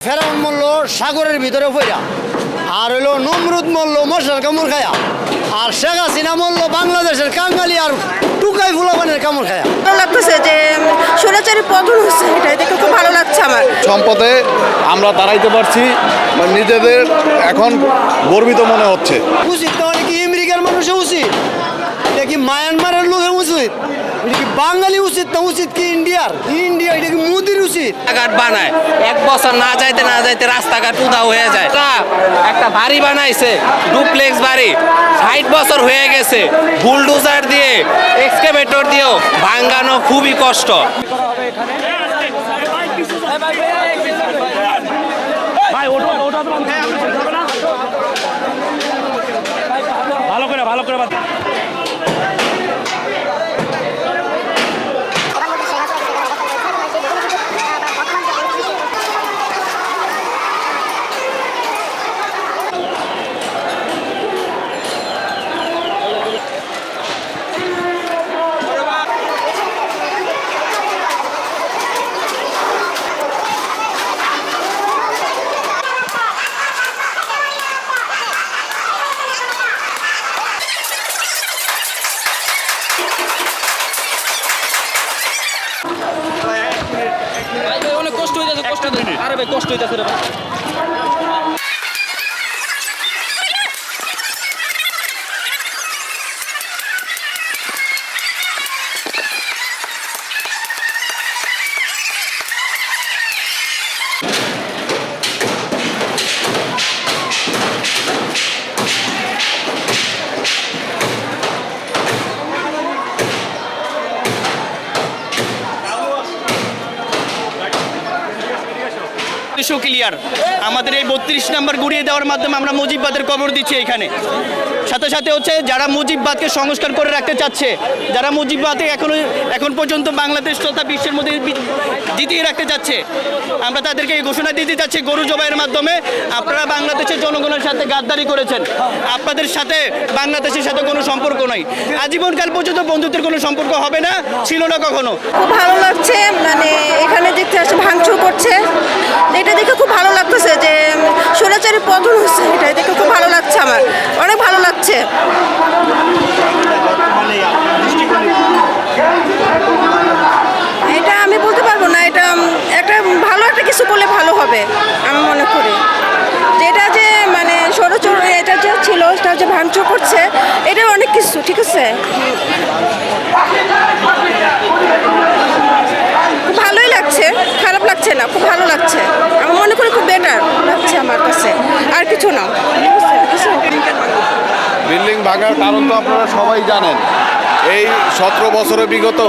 ফেরাউন মরল সাগরের ভিতরে ফইরা আর হইল নমরুদ মরল মশার কামড় খায়া আর শেখ হাসিনা মরল বাংলাদেশের কাঙ্গালি আর টুকাই ফুলাবানের কামড় খায়া। ভালো লাগতেছে যে সোনাচারি পতন হচ্ছে এটা দেখে খুব ভালো লাগছে আমার। সম্পদে আমরা দাঁড়াইতে পারছি নিজেদের এখন গর্বিত মনে হচ্ছে। উচিত তাহলে কি আমেরিকার মানুষের উচিত এটা কি মায়ানমারের লোকের উচিত এটা কি বাঙালি উচিত না উচিত কি ইন্ডিয়ার ইন্ডিয়া এটা কি মোদির উচিত রাস্তাঘাট বানায় এক বছর না যাইতে না যাইতে রাস্তাঘাট উদা হয়ে যায় তা একটা বাড়ি বানাইছে ডুপ্লেক্স বাড়ি ষাট বছর হয়ে গেছে বুলডোজার দিয়ে এক্সকেভেটর দিয়েও ভাঙ্গানো খুবই কষ্ট ভালো করে ভালো করে অনেক কষ্ট হয়ে যাচ্ছে কষ্ট আরে ভাই কষ্ট হইতেছে রে ইস্যু ক্লিয়ার আমাদের এই বত্রিশ নাম্বার গুড়িয়ে দেওয়ার মাধ্যমে আমরা মুজিববাদের কবর দিচ্ছি এখানে। সাথে সাথে হচ্ছে যারা মুজিববাদকে সংস্কার করে রাখতে চাচ্ছে, যারা মুজিববাদকে এখনও এখন পর্যন্ত বাংলাদেশ তথা বিশ্বের মধ্যে জিতিয়ে রাখতে চাচ্ছে, আমরা তাদেরকে এই ঘোষণা দিতে চাচ্ছি গরু জবাইয়ের মাধ্যমে, আপনারা বাংলাদেশের জনগণের সাথে গাদ্দারি করেছেন, আপনাদের সাথে বাংলাদেশের সাথে কোনো সম্পর্ক নাই। আজীবনকাল পর্যন্ত বন্ধুত্বের কোনো সম্পর্ক হবে না, ছিল না কখনো। খুব ভালো লাগছে মানে এখানে দেখতে আসছে ভাঙচুর করছে। এটা দেখে খুব ভালো লাগতেছে যে সোনাচারি পতন হচ্ছে, এটা দেখে খুব ভালো লাগছে আমার অনেক ভালো লাগছে এটা আমি বলতে পারব না এটা উম, একটা ভালো একটা কিছু বলে ভালো হবে আমি মনে করি যেটা যে মানে ষড়চর এটা যে ছিল সেটা যে ভাঙচুর করছে এটা অনেক কিছু ঠিক আছে খুব ভালোই লাগছে খারাপ লাগছে না খুব ভালো লাগছে। আমি মনে করি খুব বেটার লাগছে আমার কাছে। আর কিছু না। বিল্ডিং ভাঙার কারণ তো আপনারা সবাই জানেন। এই সতেরো বছরের বিগত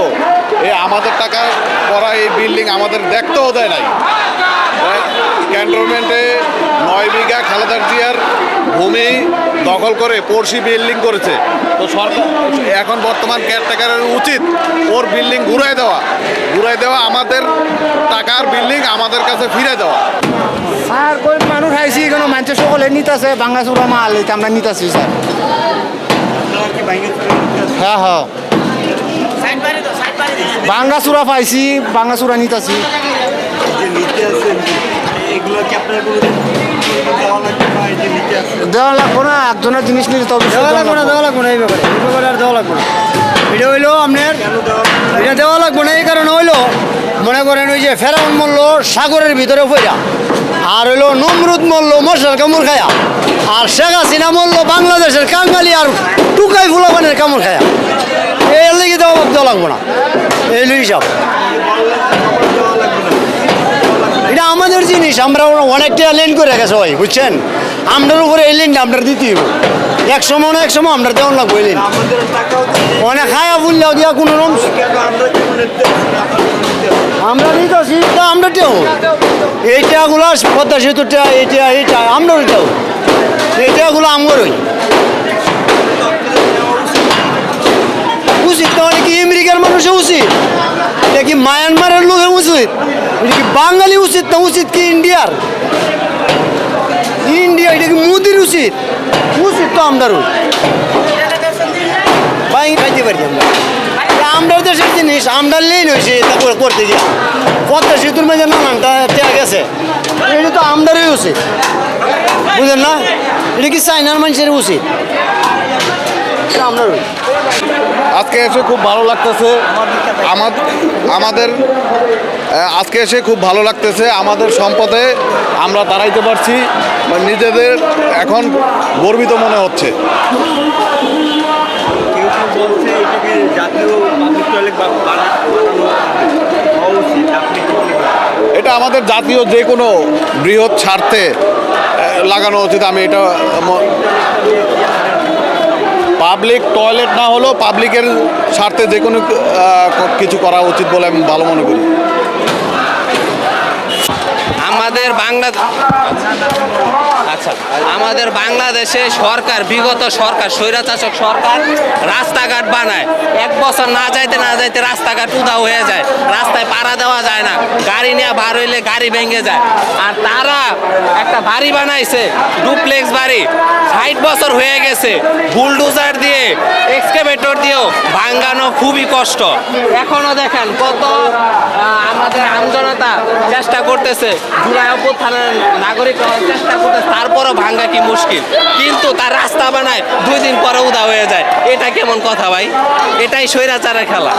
এই আমাদের টাকা করা এই বিল্ডিং আমাদের দেখতেও দেয় নাই। ক্যান্টনমেন্টে নয় বিঘা খালেদার জিয়ার ভূমি দখল করে পড়শি বিল্ডিং করেছে। তো সরকার এখন বর্তমান কেয়ারটেকারের উচিত ওর বিল্ডিং ঘুরাই দেওয়া। ঘুরাই দেওয়া আমাদের টাকার বিল্ডিং আমাদের কাছে ফিরে দেওয়া। স্যার কই মানুষ আইসি এখানে মানুষ সকলে নিতেছে বাংলা চুরা মাল এটা আমরা নিতেছি স্যার। হ্যাঁ হ্যাঁ। বাংলা চূড়া পাইছি বাংলা চূড়া নিতেছি। দেওয়া লাগবো না একজনের জিনিস নিলে তবে দেওয়া লাগবো না দেওয়া লাগবো না এই ব্যাপারে। এই ব্যাপারে আর দেওয়া লাগবো না। এটা হইল আপনার এটা দেওয়া লাগবো না এই কারণে মনে করেন ওই যে ফেরাউন মরল সাগরের ভিতরে ফইরা আর হইল নমরুদ মরল মশার কামড় খায়া। আর শেখ হাসিনা মরল বাংলাদেশের কাঙ্গালি আর টুকাই ফুলাবানের কামড় খায়া। এই লেগে দেওয়া দেওয়া লাগবো না। এই হিসাব এটা আমাদের জিনিস আমরা অনেকটা লেন করে রেখেছে ভাই বুঝছেন? আমরার উপরে এই লেনটা আপনার দিতে হইব। এক সময় না এক সময় আমরা দেওয়ান লাগবো এই লেন। অনেক খায়া বললে দিয়া কোনো রকম আমরা নিতেছি তা আমরা টেও এইটাগুলো পদ্মা সেতুটা এইটা এইটা আমরা ওইটাও এইটাগুলো আমরই উচিত তাহলে কি আমেরিকার মানুষের উচিত? এটা কি মায়ানমারের লোকের উচিত? এটা কি বাঙালি উচিত না উচিত কি ইন্ডিয়ার? ইন্ডিয়া, এটা কি মোদির উচিত? উচিত তো আমরারও বাইরে খাইতে পারি আমরা। এটা আমরার দেশের জিনিস আমরা লেন হয়েছে এটা করে- করতে গিয়া। পদ্মা সেতুর মাঝে নানানটা ত্যাগ গেছে এটা তো আমদারই উচিত। বুঝলেন না? এটা কি চাইনার মানুষের উচিত? আজকে এসে খুব ভালো লাগতেছে। আমাদের আজকে এসে খুব ভালো লাগতেছে। আমাদের সম্পদে আমরা দাঁড়াইতে পারছি নিজেদের এখন গর্বিত মনে হচ্ছে। বলছে এটাকে জাতীয় পাবলিক টয়লেট? এটা আমাদের জাতীয় যে কোনো বৃহৎ স্বার্থে লাগানো উচিত আমি এটা পাবলিক টয়লেট না হলেও পাবলিকের স্বার্থে যে কোনো কিছু করা উচিত বলে আমি ভালো মনে করি আমাদের বাংলা আচ্ছা আমাদের বাংলাদেশে সরকার, বিগত সরকার স্বৈরাচাষক সরকার রাস্তাঘাট বানায়। এক বছর না যাইতে না যাইতে রাস্তাঘাট উদা হয়ে যায়। রাস্তায় পাড়া দেওয়া যায় না। গাড়ি নিয়ে বার হইলে গাড়ি ভেঙে যায়। আর তারা একটা বাড়ি বানাইছে, ডুপ্লেক্স বাড়ি। ষাট বছর হয়ে গেছে। বুলডোজার দিয়ে, এক্সকেভেটর দিয়েও ভাঙ্গানো খুবই কষ্ট। এখনও দেখেন কত চেষ্টা করতেছে জুলাই অভ্যুত্থানের নাগরিক চেষ্টা করতেছে তারপরও ভাঙ্গা কি মুশকিল কিন্তু তার রাস্তা বানায় দুই দিন পরে উদা হয়ে যায় এটা কেমন কথা ভাই এটাই স্বৈরাচারের খেলা